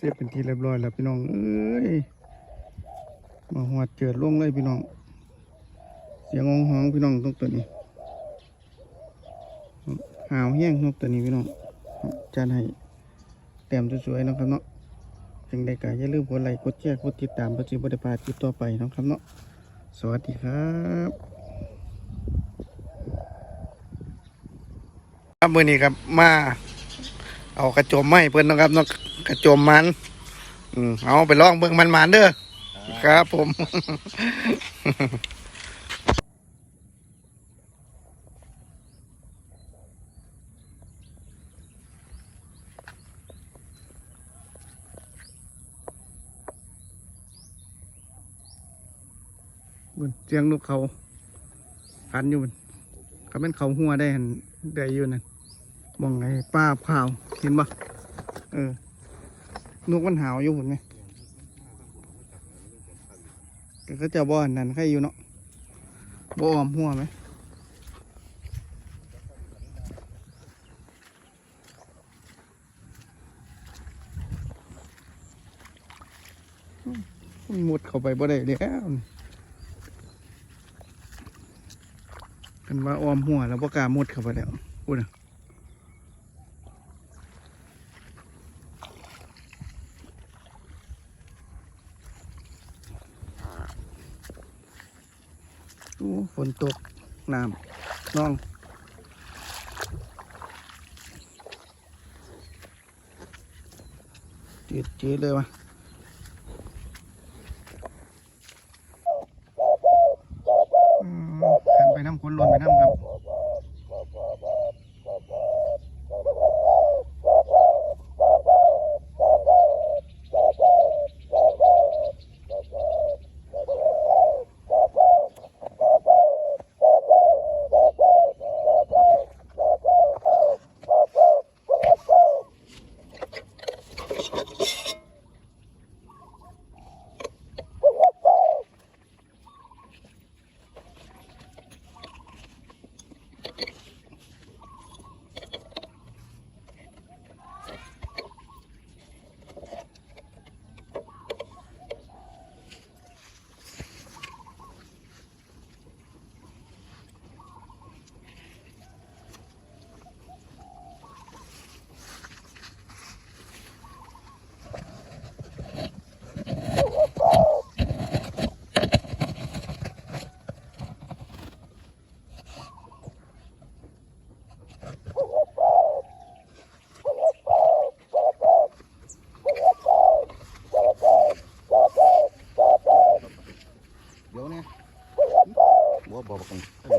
เสียบเป็นทีเรียบร้อยแล้วพี่น้องเอ้ยมาหัวเจิดล่วงเลยพี่น้อง เสียงองห้องพี่น้องตรงตัวนี้หาวแห้งนกตัวนี้พี่น้องจานให้แต้มสวยๆนะครับเนาะจังใดก็อย่าลืมกดไลค์กดแชร์กดติดตามเพื่อจะบริพาดคลิปต่อไปนะครับเนาะสวัสดีครับครับมือนี้ครับมาเอากระโจมไม้เพิ่อนนะครับเนาะ กระจมมันอืมเอาไปลองเบิ่งมันมันเด้อครับผมบนเสียงนกเขาพันอยู่บนก็เป็นเขาหัวได้หันได้อยู่นั่นมองไงป้าเผาวเห็นปะเออ นกมันหาวอยู่บนไงแต่ก็จะบ่อนนั่นใครอยู่เนาะบ่อมหัวไหมมุดเข้าไปบ่ได้แล้วกันว่าออมหัวแล้วประกล้ามุดเข้าไปแล้วพูดนะ ฝนตกน้ำน้องจืดจืดเลยวะอืมขันไปน้ำคนหล่นไปน้ำครับ เดี๋ยวเนี่ย บั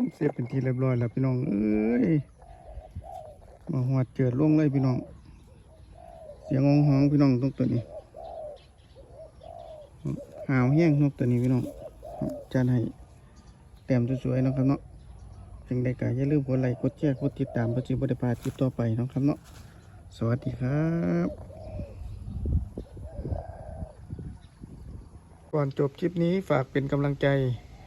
โอ้เสียเป็นทีเรียบร้อยแล้วพี่น้องเอ้ยมาหัวเจิดล่วงเลยพี่น้อง เสียงองห้องพี่น้องตรงตัวนี้หาวแห้งนกตัวนี้พี่น้องจานให้แต้มสวยๆนะครับเนาะจึงได้ก็อย่าลืมกดไลค์กดแชร์กดติดตามเพื่อจะบริพาคลิปต่อไปนะครับเนาะสวัสดีครับก่อนจบคลิปนี้ฝากเป็นกำลังใจ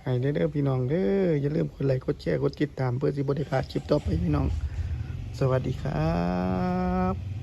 ให้เด้อพี่น้องเด้ออย่าลืมกดไลค์กดแชร์กดติดตามเพื่อสิบริพลาดคลิปต่อไปพี่น้อง สวัสดีครับ